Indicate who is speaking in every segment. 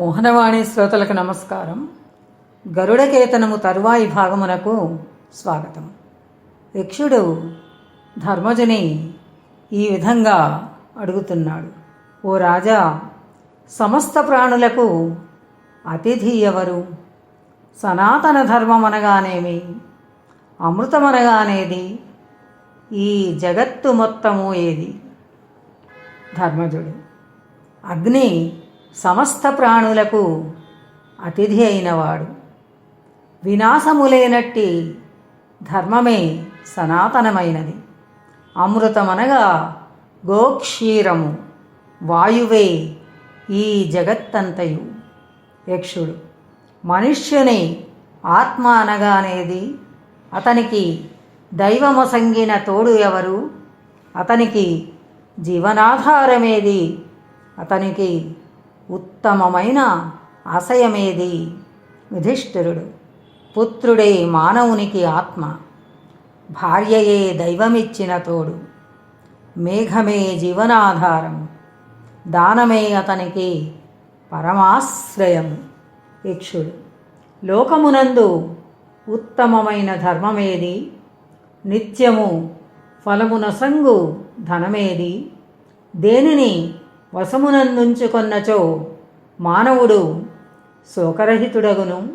Speaker 1: మోహనవాణి శ్రోతలకు నమస్కారం. గరుడకేతనము తరువాయి భాగమునకు స్వాగతం. యక్షుడు ధర్మజుని ఈ విధంగా అడుగుతున్నాడు. ఓ రాజా సమస్త ప్రాణులకు అతిథి ఎవరు? సనాతన ధర్మం అనగానేమి? అమృతమనగానేది? ఈ జగత్తు మొత్తము ఏది? ధర్మజుడు. అగ్ని సమస్త ప్రాణులకు అతిథి అయినవాడు. వినాశములేనట్టి ధర్మమే సనాతనమైనది. అమృతమనగా గోక్షీరము వాయువే ఈ జగత్తంతయు. యక్షుడు మనుష్యుని ఆత్మ అనగానేది అతనికి దైవమొసంగిన తోడు ఎవరు? అతనికి జీవనాధారమేది? అతనికి ఉత్తమమైన ఆశయమేది యుధిష్ఠిరుడు. పుత్రుడే మానవునికి ఆత్మ. భార్యయే దైవమిచ్చిన తోడు. మేఘమే జీవనాధారం. దానమే అతనికి పరమాశ్రయము. యక్షుడు లోకమునందు ఉత్తమమైన ధర్మమేది? నిత్యము ఫలమునసంగు ధనమేది? దేనిని వశమునందుంచుకొన్నచో మానవుడు శోకరహితుడగును.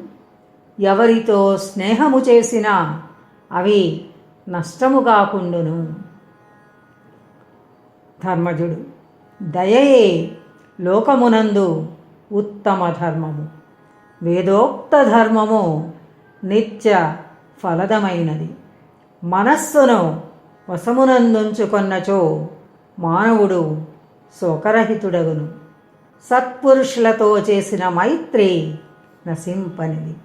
Speaker 1: ఎవరితో స్నేహము చేసినా అవి నష్టము కాకుండును ధర్మజుడు దయయే లోకమునందు ఉత్తమ ధర్మము. వేదోక్త ధర్మము నిత్య ఫలదమైనది. మనస్సును వశమునందుంచుకొన్నచో మానవుడు శోకరహితుడగును. సత్పురుషులతో చేసిన మైత్రి నశింపనిది.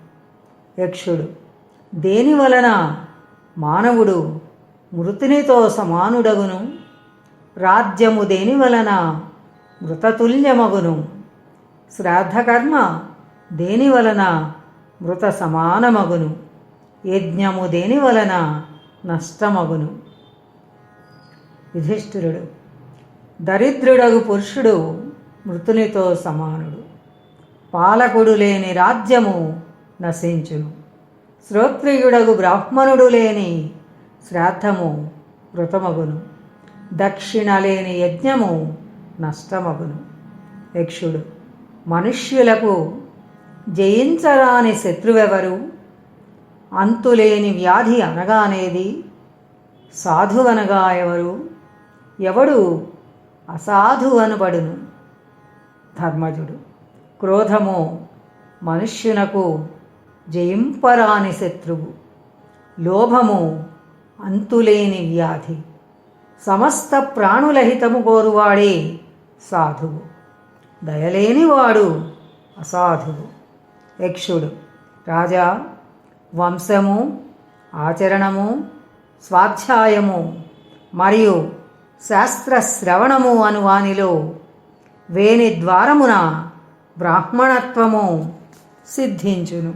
Speaker 1: యక్షుడు దేని వలన మానవుడు మృతునితో సమానుడగును? రాజ్యము దేని వలన మృతతుల్యమగును? శ్రాద్ధకర్మ దేని వలన మృత సమానమగును యజ్ఞము దేని వలన నష్టమగును? యుధిష్ఠిరుడు దరిద్రుడగు పురుషుడు మృతునితో సమానుడు. పాలకుడు లేని రాజ్యము నశించును. శ్రోత్రియుడగు బ్రాహ్మణుడు లేని శ్రాద్ధము మృతమగును దక్షిణ లేని యజ్ఞము నష్టమగును. యక్షుడు మనుష్యులకు జయించరాని శత్రువెవరు? అంతులేని వ్యాధి అనగానేది సాధువనగా ఎవరు? ఎవడు అసాధు అనబడును ధర్మజుడు క్రోధము మనుష్యునకు జయింపరాని శత్రువు. లోభము అంతులేని వ్యాధి. సమస్త ప్రాణులహితము కోరువాడే సాధువు. దయలేనివాడు అసాధువు. యక్షుడు రాజా వంశము ఆచరణము స్వాధ్యాయము మరియు శాస్త్ర శ్రవణము అను వానిలో వేని ద్వారమున బ్రాహ్మణత్వము సిద్ధించును.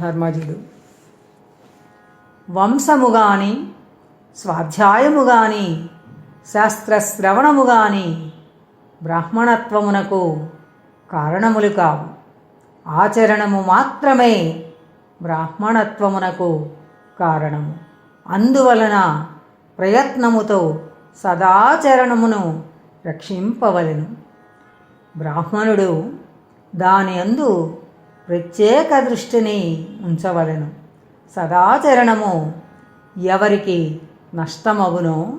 Speaker 1: ధర్మజుడు. వంశము గాని స్వాధ్యాయము గాని శాస్త్రశ్రవణము గాని బ్రాహ్మణత్వమునకు కారణములు కావు. ఆచరణము మాత్రమే బ్రాహ్మణత్వమునకు కారణము. అందువలన ప్రయత్నముతో సదాచరణమును రక్షింపవలెను. బ్రాహ్మణుడు దాని అందు ప్రత్యేక దృష్టిని ఉంచవలెను. సదాచరణము ఎవరికి నష్టమగునో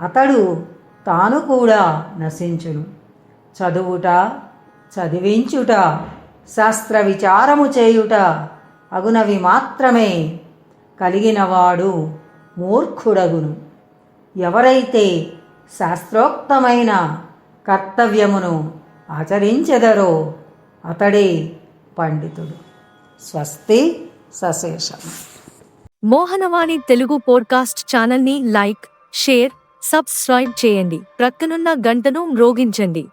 Speaker 1: అతడు తాను కూడా నశించును. చదువుట చదివించుట శాస్త్ర విచారము చేయుట అగునవి మాత్రమే కలిగినవాడు మూర్ఖుడగును. ఎవరైతే శాస్త్రోక్తమైన కర్తవ్యమును ఆచరించెదరో అతడే పండితుడు. స్వస్తి సశేషం.
Speaker 2: మోహనవాణి తెలుగు పోడ్కాస్ట్ ఛానల్ని లైక్ షేర్ సబ్స్క్రైబ్ చేయండి. ప్రక్కనున్న గంటను మ్రోగించండి.